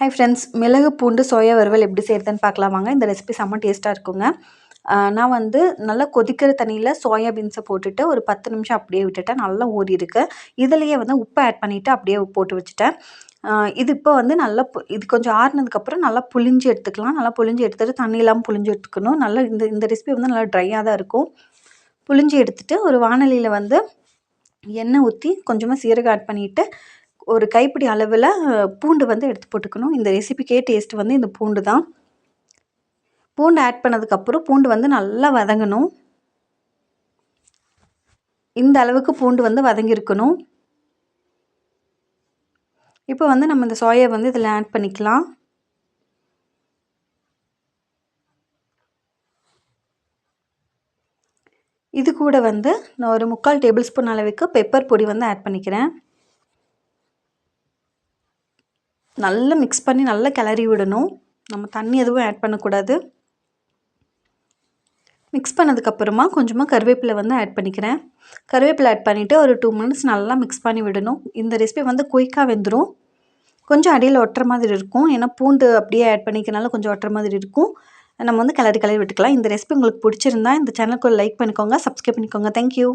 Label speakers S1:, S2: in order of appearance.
S1: Hi friends மிளகு பூண்டு soya வறுவல் எப்படி செய்கிறதுன்னு பார்க்கலாம் வாங்க. இந்த ரெசிபி செம்ம டேஸ்ட்டாக இருக்குங்க. நான் வந்து நல்லா கொதிக்கிற தண்ணியில் சோயா பீன்ஸை போட்டுட்டு ஒரு பத்து நிமிஷம் அப்படியே விட்டுட்டேன். நல்லா ஊறி இருக்கு. இதுலேயே வந்து உப்பு ஆட் பண்ணிவிட்டு அப்படியே போட்டு வச்சுட்டேன். இது இப்போ வந்து நல்லா இது கொஞ்சம் ஆறுனதுக்கப்புறம் நல்லா புளிஞ்சு எடுத்துக்கலாம். நல்லா புளிஞ்சு எடுத்துகிட்டு தண்ணியெல்லாம் புளிஞ்சு எடுத்துக்கணும். நல்லா இந்த இந்த ரெசிபி வந்து நல்லா ட்ரையாக தான் இருக்கும். புளிஞ்சு எடுத்துகிட்டு ஒரு வானலியில் வந்து எண்ணெய் ஊற்றி கொஞ்சமாக சீரகம் ஆட் பண்ணிவிட்டு ஒரு கைப்பிடி அளவில் பூண்டு வந்து எடுத்து போட்டுக்கணும். இந்த ரெசிபிக்கே டேஸ்ட் வந்து இந்த பூண்டு தான். பூண்டு ஆட் பண்ணதுக்கப்புறம் பூண்டு வந்து நல்லா வதங்கணும். இந்த அளவுக்கு பூண்டு வந்து வதங்கியிருக்கணும். இப்போ வந்து நம்ம இந்த சோயா வந்து இதில் ஆட் பண்ணிக்கலாம். இது கூட வந்து நான் ஒரு முக்கால் டேபிள் ஸ்பூன் அளவுக்கு பெப்பர் பொடி வந்து ஆட் பண்ணிக்கிறேன். நல்லா மிக்ஸ் பண்ணி நல்லா கிளறி விடணும். நம்ம தண்ணி எதுவும் ஆட் பண்ணக்கூடாது. மிக்ஸ் பண்ணதுக்கப்புறமா கொஞ்சமாக கருவேப்பிலை வந்து ஆட் பண்ணிக்கிறேன். கருவேப்பிலை ஆட் பண்ணிவிட்டு ஒரு டூ மினிட்ஸ் நல்லா மிக்ஸ் பண்ணி விடணும். இந்த ரெசிபி வந்து குயிக்காக வெந்துடும் கொஞ்சம் அடியில் ஒட்டுற மாதிரி இருக்கும். ஏன்னா பூண்டு அப்படியே ஆட் பண்ணிக்கிறனால கொஞ்சம் ஒட்டுற மாதிரி இருக்கும். நம்ம வந்து கிளறி கிளறி விட்டுக்கலாம். இந்த ரெசிபி உங்களுக்கு பிடிச்சிருந்தா இந்த சேனலுக்கு லைக் பண்ணிக்கோங்க. சப்ஸ்கிரைப் பண்ணிக்கோங்க. தேங்க்யூ